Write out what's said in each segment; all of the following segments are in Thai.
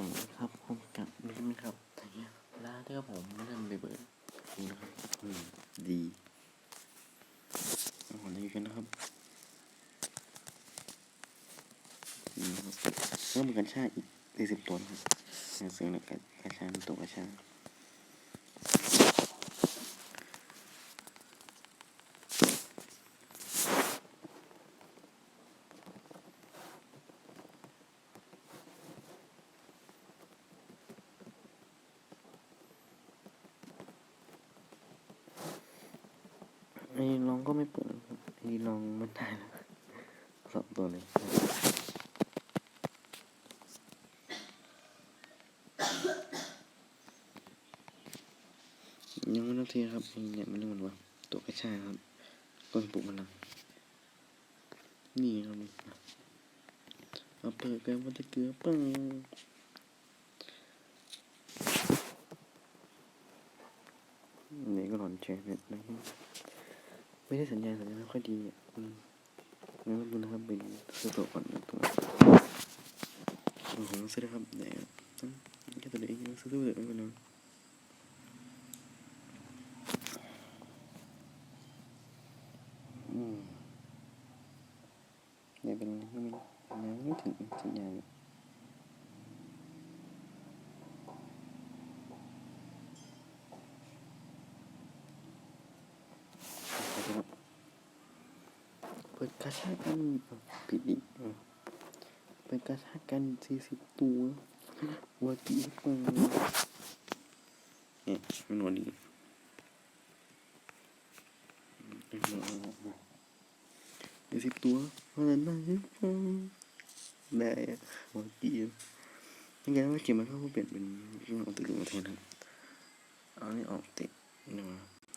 วัสดีครับผมกับมิ้นนะครับลาที่ครับผมไม่ได้ไปเบิร์ดนี่นะครับอืมดีเอาอะไรกันนะครับนี่นะครับเริ่มกันชาอีกสี่สิบตัวนะครับงานซื้อในกระชาตัวกระชา ไอ้ลองก็ไม่เปิดนะครับไอ้ลองไม่ได้แล้วสองตัวเลยยังไม่รู้ทีครับไอ้เนี่ยมันเรียกมันว่าตัวกระชาครับต้นปลูกมันลังนี่ครับเอาเปิดกันว่าจะเกลือปังนี่ก็หลอนเฉยเนี่ยนะ ไม่ได้สัญญาณสัญญาณไม่ค่อยดีอะอืมงั้นดูนะครับเป็นซื้อตัวก่อนนะตัวของซื้อนะครับแต่ต้องแค่ตัวเองซื้อตัวเดียวไม่เป็นไรอืมเนี่ยเป็นไม่เป็นยังไม่ถึงสัญญาณ เปิดกระชากกันผิดอีกเปิดกระชากกันสี่สิบตัววัวกี่ตัวเนี่ยมันหัวดีสี่สิบตัวเท่านั้นได้ได้วัวกี่ยังไงว่าเก็บมันก็เปลี่ยนเป็นเรื่องเอาตึกมาแทนครับเอานี่ออกติดนี่มา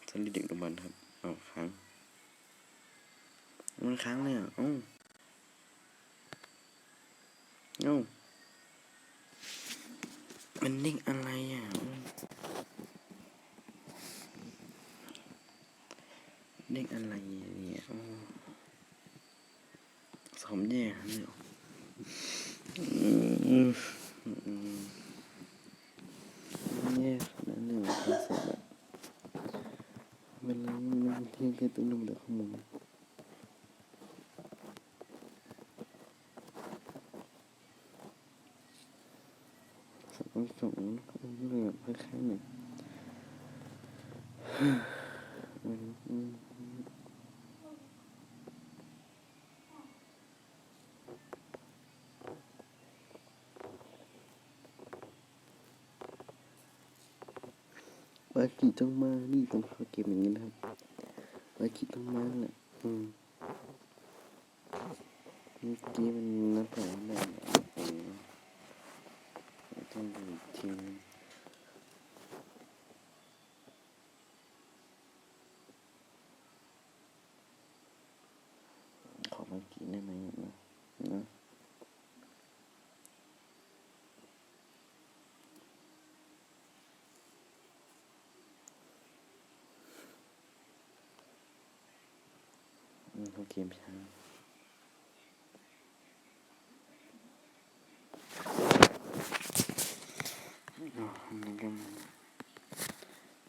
สลิดเด็กดุบันครับเอาค้าง มันค้างเลยอะอ้าเอ้มันเด้งอะไรอะอืมเด้งอะไรเนี่ยอ้าวสมแย่เนี่ยอืมอืมอืมแย่ขนาดนั้นเลยคอนเซ็ปต์แบบเป็นไรมันเที่ยงแค่ตุ้มนุ่มแต่ข้อมูล สองสองเรือคล้ายๆหนึ่งวากิต้องมา นี่ต้องเข้าเกมอย่างนี้นะครับว่ากิต้องมาแหละอืมเมื่อกี้มันนับแต่ว่าได้ ต้องหยุดทีนึงขอมากินได้ไหมนะนะอืมเขาเกมช้า อ๋ออันนี้ก็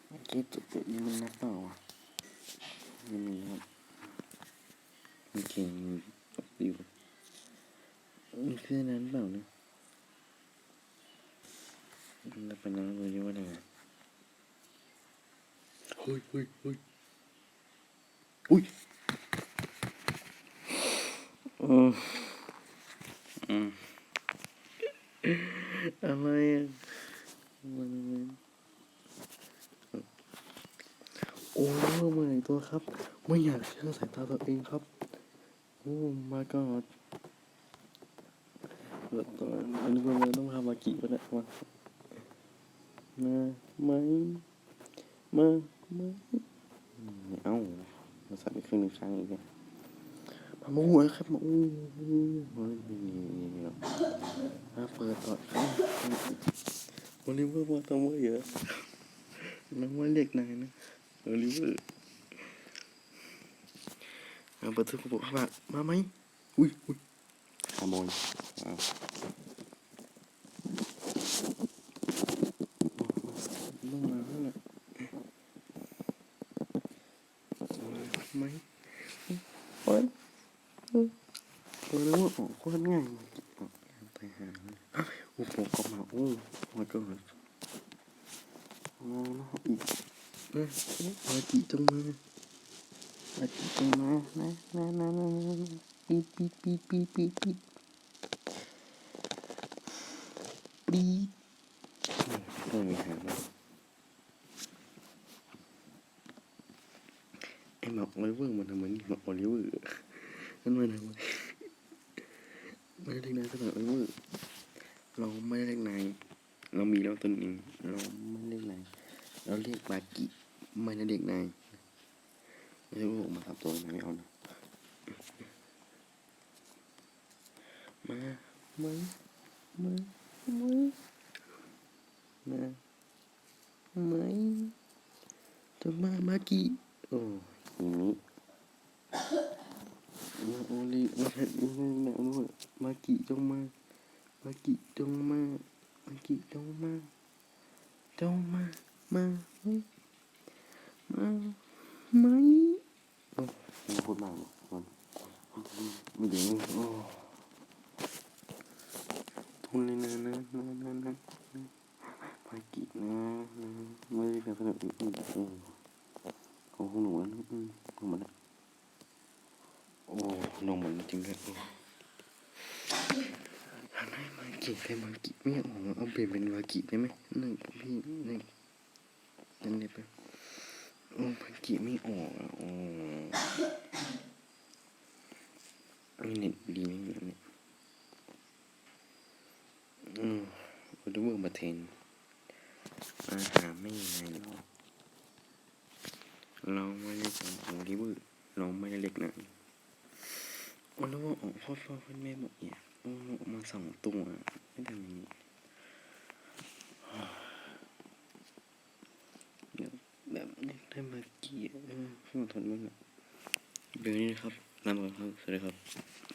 มัน เมื่อกี้จุดจุดนี้มันนับเปล่าวะไม่มีครับโอเคจบดีกว่ามันคืออันนั้นเปล่านะมันนับเป็นนั้นเลยว่าไงเฮ้ยเฮ้ยเฮ้ยอุ้ยอืมอืมอะไรอะมันมัน โอ้เมื่อไหร่ตัวครับ ไม่อยากเชื่อสายตาตัวเองครับ โอ้มาก็เปิดตัวอันนี้ก็เลยต้องพามากี่วะเนี่ยมามาไหมมามาไม่เอามาสั่นครึ่งหนึ่งครั้งอีกเนี่ยมาโมโหครับมาโอ้โหนี่นี่มาเปิดต่อครับโอลิเวอร์มาทำไมเยอะน้องว่าเรียกนายนะ เอลิเวอร์เอาเปิดทุกบุกมามาไหมอุ้ยอุ้ยขโมยอ้าวต้งมาแล้วแหละไหมเปิดเปิดแวโอ้โคตรง่ายอุ้ยผมก็มาอู้มาเกิดโอ้โอีก มาจิจงมามาจิจงมานะนะนะนะนะปีดปีดปีดปีดปีดปีดปีดต้องมีหางไอหมอกโอลิเวอร์มันทำไมนี่หมอกโอลิเวอร์นั่นมันทำไมไม่ได้เรียกนายขนาดโอลิเวอร์เราไม่ได้เรียกนายเรามีแล้วตนเองเราไม่เรียกนายเราเรียกบากิ ไม่ได้เรียกนายไม่ใช่ว่าผมมาทำตัวนะไม่เอานะมามามามามามาจะมามากิโอ้ยอย่างนี้มาโอลีมาเห็นมาเห็นหนาวด้วยมากิจงมามากิจงมามากิจงมาจงมามาไหมมา ไมโอ้ยมันพูดมากมันไม่ดีทุนเลยนะนะนะนะนะมากินะนะไม่ได้แบบแบบนี้อืมอืมโอ้โหหนูนะอืมลงมาแล้วโอ้ลงมาแล้วจริงด้วยโอ้ทำให้มากิเป็นมากิไม่ออกเอาเปลี่ยนเป็นวากิได้ไหมหนึ่งพี่หนึ่งนั่นเลยไป มากิไม่ออกอะโอ้มีเน็ตดีไหมเนี่ยเนี่ยอืมวันนี้เมื่อมาเทนอาหารไม่ยังไงหรอกเราไม่ได้สอนของริเวอร์เราไม่ได้เล็กนะโอ้แล้วว่าออกพ่อพ่อพ่อแม่บอกเนี่ยโอ้ออกมาสองตัวไม่ทำอย่างนี้เดี๋ยว แบบนี้ได้มาเกี่ยวเออขอโทษมากนะเบลนี่นะครับลาไปก่อนครับ สวัสดีครับ